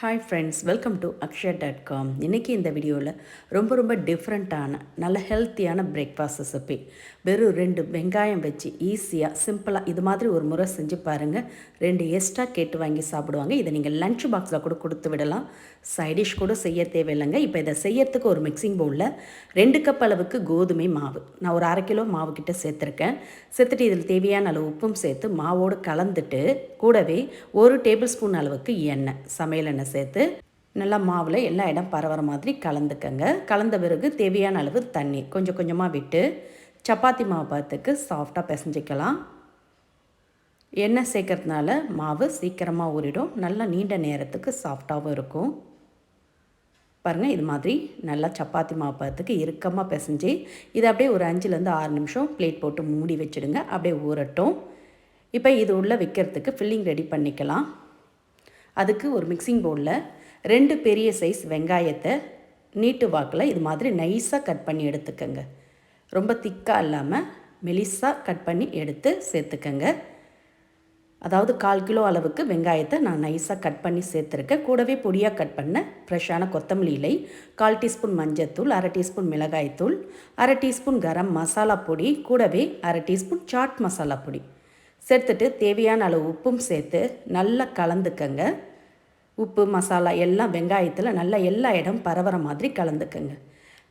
Hi friends welcome to Akshaya dot com இன்றைக்கி இந்த வீடியோவில் ரொம்ப ரொம்ப டிஃப்ரெண்ட்டான நல்ல ஹெல்த்தியான பிரேக்ஃபாஸ்ட் ரெசிபி வெறும் ரெண்டு வெங்காயம் வச்சு ஈஸியாக சிம்பிளாக இது மாதிரி ஒரு முறை செஞ்சு பாருங்கள் ரெண்டு எக்ஸ்ட்ரா கேட்டு வாங்கி சாப்பிடுவாங்க. இதை நீங்கள் லஞ்ச் பாக்ஸில் கூட கொடுத்து விடலாம். சைடிஷ் கூட செய்ய தேவையில்லைங்க. இப்போ இதை செய்யறதுக்கு ஒரு மிக்சிங் பவுலில் ரெண்டு கப் அளவுக்கு கோதுமை மாவு. நான் ஒரு அரை கிலோ மாவு கிட்ட சேர்த்துருக்கேன். சேர்த்துட்டு இதில் தேவையான அளவு உப்பும் சேர்த்து மாவோடு கலந்துட்டு கூடவே ஒரு டேபிள் ஸ்பூன் அளவுக்கு எண்ணெய் சமையல் எண்ணெய் சேர்த்து நல்லா மாவில் எல்லா இடம் பரவுற மாதிரி கலந்துக்கங்க. கலந்த பிறகு தேவையான அளவு தண்ணி கொஞ்சம் கொஞ்சமாக விட்டு சப்பாத்தி மாவு பார்த்துக்கு சாஃப்டாக பிசைஞ்சிக்கலாம். எண்ணெய் சேர்க்கறதுனால மாவு சீக்கிரமாக ஊறிடும். நல்லா நீண்ட நேரத்துக்கு சாஃப்டாகவும் இருக்கும். பாருங்கள் இது மாதிரி நல்லா சப்பாத்தி மாவு பார்த்துக்கு இறுக்கமாக பிசைஞ்சு இதை அப்படியே ஒரு அஞ்சுலேருந்து ஆறு நிமிஷம் பிளேட் போட்டு மூடி வச்சுடுங்க. அப்படியே ஊறட்டும். இப்போ இது உள்ளே வைக்கிறதுக்கு ஃபில்லிங் ரெடி பண்ணிக்கலாம். அதுக்கு ஒரு மிக்சிங் பவுலில் ரெண்டு பெரிய சைஸ் வெங்காயத்தை நீட்டு வாக்கில் இது மாதிரி நைஸாக கட் பண்ணி எடுத்துக்கோங்க. ரொம்ப திக்காக இல்லாமல் மெலிஸாக கட் பண்ணி எடுத்து சேர்த்துக்கங்க. அதாவது கால் கிலோ அளவுக்கு வெங்காயத்தை நான் நைஸாக கட் பண்ணி சேர்த்துருக்கேன். கூடவே பொடியாக கட் பண்ண ஃப்ரெஷ்ஷான கொத்தமல்லி இலை கால் டீஸ்பூன் மஞ்சத்தூள் அரை டீஸ்பூன் மிளகாய்த்தூள் அரை டீஸ்பூன் கரம் மசாலா பொடி கூடவே அரை டீஸ்பூன் சாட் மசாலா பொடி. சேர்த்துட்டு தேவையான அளவு உப்பும் சேர்த்து நல்லா கலந்துக்கங்க. உப்பு மசாலா எல்லாம் வெங்காயத்தில் நல்லா எல்லா இடம் பரவற மாதிரி கலந்துக்கங்க.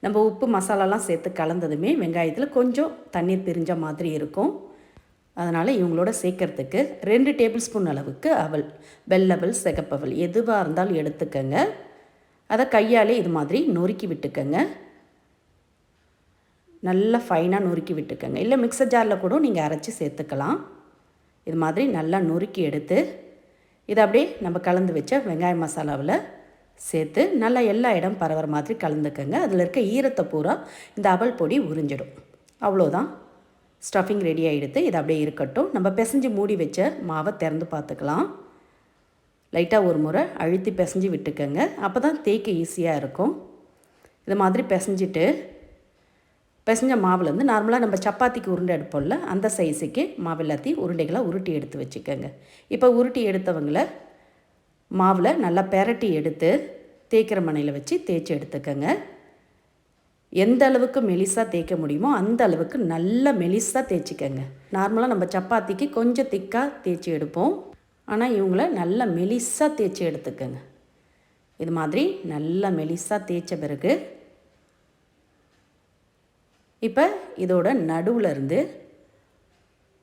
நம்ம உப்பு மசாலாலாம் சேர்த்து கலந்ததுமே வெங்காயத்தில் கொஞ்சம் தண்ணீர் பிரிஞ்ச மாதிரி இருக்கும். அதனால் இவங்களோட சேர்க்கறதுக்கு ரெண்டு டேபிள் ஸ்பூன் அளவுக்கு அவல் வெள்ளவல் சிகப்பவல் எதுவாக இருந்தாலும் எடுத்துக்கங்க. அதை கையாலே இது மாதிரி நொறுக்கி விட்டுக்கங்க. நல்லா ஃபைனாக நொறுக்கி விட்டுக்கங்க. இல்லை மிக்சர் ஜாரில் கூட நீங்கள் அரைச்சி சேர்த்துக்கலாம். இது மாதிரி நல்லா நொறுக்கி எடுத்து இதை அப்படியே நம்ம கலந்து வச்ச வெங்காய மசாலாவில் சேர்த்து நல்லா எல்லா இடம் பரவுற மாதிரி கலந்துக்கங்க. அதில் இருக்க ஈரத்தை பூரா இந்த அவல் பொடி உறிஞ்சிடும். அவ்வளோதான். ஸ்டஃபிங் ரெடி ஆகிடுது இது அப்படியே இருக்கட்டும். நம்ம பிசைஞ்சு மூடி வச்ச மாவை திறந்து பார்த்துக்கலாம். லைட்டாக ஒரு முறை அழுத்தி பிசைஞ்சு விட்டுக்கோங்க. அப்போ தான் தேய்க்க ஈஸியாக இருக்கும். இது மாதிரி பிசைஞ்சிட்டு பிசைஞ்ச மாவுலேருந்து நார்மலாக நம்ம சப்பாத்திக்கு உருண்டை எடுப்போம்ல அந்த சைஸுக்கு மாவு எல்லாத்தையும் உருண்டைகளாக உருட்டி எடுத்து வச்சுக்கோங்க. இப்போ உருட்டி எடுத்தவங்கள மாவில் நல்லா பெரட்டி எடுத்து தேய்க்கிற மனையில் வச்சு தேய்ச்சி எடுத்துக்கோங்க. எந்த அளவுக்கு மெலிசாக தேய்க்க முடியுமோ அந்த அளவுக்கு நல்ல மெலிசாக தேய்ச்சிக்கோங்க. நார்மலாக நம்ம சப்பாத்திக்கு கொஞ்சம் திக்காக தேய்ச்சி எடுப்போம். ஆனால் இவங்கள நல்லா மெலிசாக தேய்ச்சி எடுத்துக்கோங்க. இது மாதிரி நல்லா மெலிசாக தேய்ச்ச பிறகு இப்போ இதோட நடுவில் இருந்து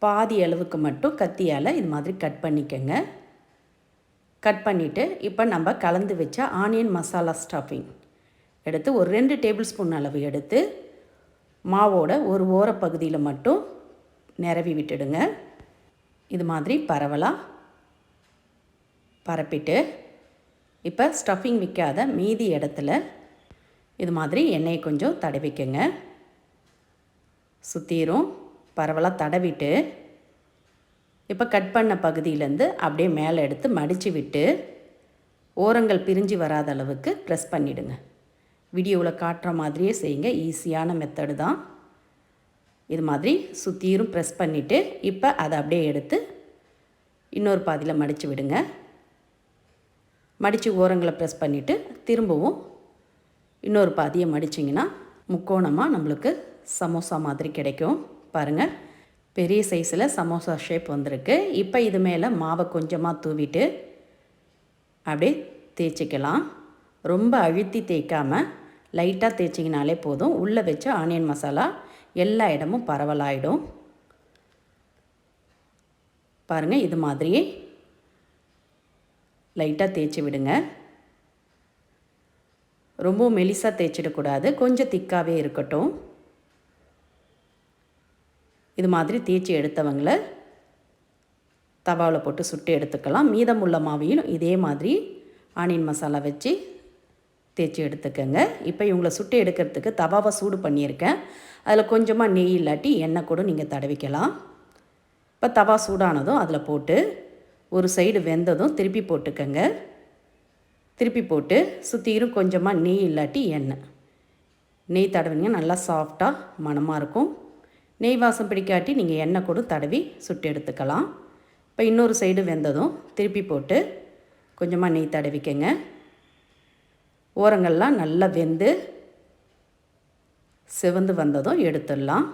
பாதி அளவுக்கு மட்டும் கத்தியால் இது மாதிரி கட் பண்ணிக்கோங்க. கட் பண்ணிவிட்டு இப்போ நம்ம கலந்து வச்ச ஆனியன் மசாலா ஸ்டஃபிங் எடுத்து ஒரு ரெண்டு டேபிள் ஸ்பூன் அளவு எடுத்து மாவோட ஒரு ஓரப்பகுதியில் மட்டும் நிரவி விட்டுடுங்க. இது மாதிரி பரவலாக பரப்பிட்டு இப்போ ஸ்டஃபிங் விற்காத மீதி இடத்துல இது மாதிரி எண்ணெயை கொஞ்சம் தடவிக்கங்க. சுற்றிரும் பரவலாக தடவிட்டு இப்போ கட் பண்ண பகுதியிலேருந்து அப்படியே மேலே எடுத்து மடித்து விட்டு ஓரங்கள் பிரிஞ்சு வராத அளவுக்கு ப்ரெஸ் பண்ணிவிடுங்க வீடியோவில் காட்டுற மாதிரியே செய்யுங்க. ஈஸியான மெத்தடு தான். இது மாதிரி சுற்றியும் ப்ரெஸ் பண்ணிவிட்டு இப்போ அதை அப்படியே எடுத்து இன்னொரு பாதியில் மடித்து விடுங்க. மடித்து ஓரங்களை ப்ரெஸ் பண்ணிவிட்டு திரும்பவும் இன்னொரு பாதியை மடிச்சிங்கன்னா முக்கோணமாக நம்மளுக்கு சமோசா மாதிரி கிடைக்கும். பாருங்கள் பெரிய சைஸில் சமோசா ஷேப் வந்திருக்கு. இப்போ இது மேலே மாவை கொஞ்சமாக தூவிட்டு அப்படியே தேய்ச்சிக்கலாம். ரொம்ப அழுத்தி தேய்க்காமல் லைட்டாக தேய்ச்சிங்கனாலே போதும். உள்ளே வச்ச ஆனியன் மசாலா எல்லா இடமும் பரவலாயிடும். பாருங்கள் இது மாதிரியே லைட்டாக தேய்ச்சி விடுங்க. ரொம்ப மெலிசாக தேய்ச்சிடக்கூடாது. கொஞ்சம் திக்காகவே இருக்கட்டும். இது மாதிரி தேய்ச்சி எடுத்தவங்களை தவாவில் போட்டு சுட்டு எடுத்துக்கலாம். மீதமுள்ள மாவையும் இதே மாதிரி ஆனியன் மசாலா வச்சு தேய்ச்சி எடுத்துக்கோங்க. இப்போ இவங்களை சுட்டு எடுக்கிறதுக்கு தவாவை சூடு பண்ணியிருக்கேன். அதில் கொஞ்சமாக நெய் இல்லாட்டி எண்ணெய் கூட நீங்கள் தடவிக்கலாம். இப்போ தவா சூடானதும் அதில் போட்டு ஒரு சைடு வெந்ததும் திருப்பி போட்டுக்கோங்க. திருப்பி போட்டு சுற்றிலும் கொஞ்சமாக நெய் இல்லாட்டி எண்ணெய். நெய் தடவினீங்க நல்லா சாஃப்டாக மணமாக இருக்கும். நெய் வாசம் பிடிக்காட்டி நீங்கள் எண்ணெய் கூட தடவி சுட்டு எடுத்துக்கலாம். இப்போ இன்னொரு சைடு வெந்ததும் திருப்பி போட்டு கொஞ்சமாக நெய் தடவிக்கங்க. ஓரங்கள்லாம் நல்லா வெந்து சிவந்து வந்ததும் எடுத்துடலாம்.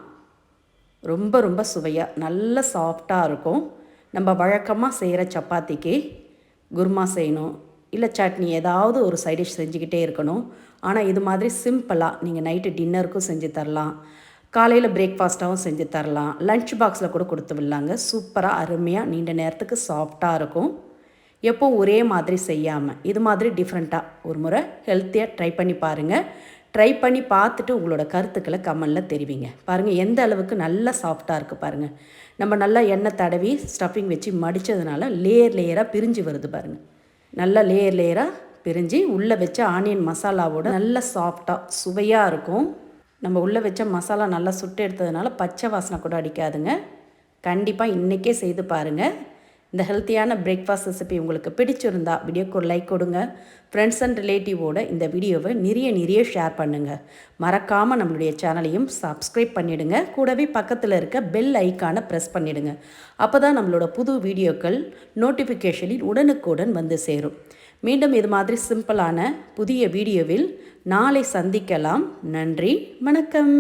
ரொம்ப ரொம்ப சுவையாக நல்ல சாஃப்டாக இருக்கும். நம்ம வழக்கமாக செய்கிற சப்பாத்திக்கு குருமா செய்யணும் இல்லை சட்னி ஏதாவது ஒரு சைடிஷ் செஞ்சுக்கிட்டே இருக்கணும். ஆனால் இது மாதிரி சிம்பிளாக நீங்கள் நைட்டு டின்னருக்கும் செஞ்சு தரலாம். காலையில் பிரேக்ஃபாஸ்ட்டாகவும் செஞ்சு தரலாம். லன்ச் பாக்ஸில் கூட கொடுத்து விடலாங்க. சூப்பராக அருமையாக நீண்ட நேரத்துக்கு சாஃப்டாக இருக்கும். எப்போ ஒரே மாதிரி செய்யாமல் இது மாதிரி டிஃப்ரெண்ட்டாக ஒரு முறை ஹெல்த்தியாக ட்ரை பண்ணி பாருங்கள் ட்ரை பண்ணி பார்த்துட்டு உங்களோட கருத்துக்களை கமெண்டில் தெரிவிங்க. பாருங்கள் எந்த அளவுக்கு நல்லா சாஃப்டாக இருக்குது பாருங்கள் நம்ம நல்லா எண்ணெய் தடவி ஸ்டஃபிங் வச்சு மடித்ததுனால லேயர் லேயராக பிரிஞ்சு வருது பாருங்கள் நல்லா லேயர் லேயராக பிரிஞ்சு உள்ளே வச்ச ஆனியன் மசாலாவோட நல்லா சாஃப்டாக சுவையாக இருக்கும். நம்ம உள்ளே வச்ச மசாலா நல்லா சுட்டு எடுத்ததுனால பச்சை வாசனை கூட அடிக்காதுங்க. கண்டிப்பாக இன்றைக்கே செய்து பாருங்கள் இந்த ஹெல்த்தியான பிரேக்ஃபாஸ்ட் ரெசிபி உங்களுக்கு பிடிச்சிருந்தா வீடியோக்கு ஒரு லைக் கொடுங்க. ஃப்ரெண்ட்ஸ் அண்ட் ரிலேட்டிவோட இந்த வீடியோவை நிறைய நிறைய ஷேர் பண்ணுங்கள் மறக்காமல் நம்மளுடைய சேனலையும் சப்ஸ்கிரைப் பண்ணிவிடுங்க கூடவே பக்கத்தில் இருக்க பெல் ஐக்கானை ப்ரெஸ் பண்ணிவிடுங்க அப்போ தான் நம்மளோட புது வீடியோக்கள் நோட்டிஃபிகேஷனில் உடனுக்குடன் வந்து சேரும். மீண்டும் இது மாதிரி சிம்பிளான புதிய வீடியோவில் நாளை சந்திக்கலாம். நன்றி வணக்கம்.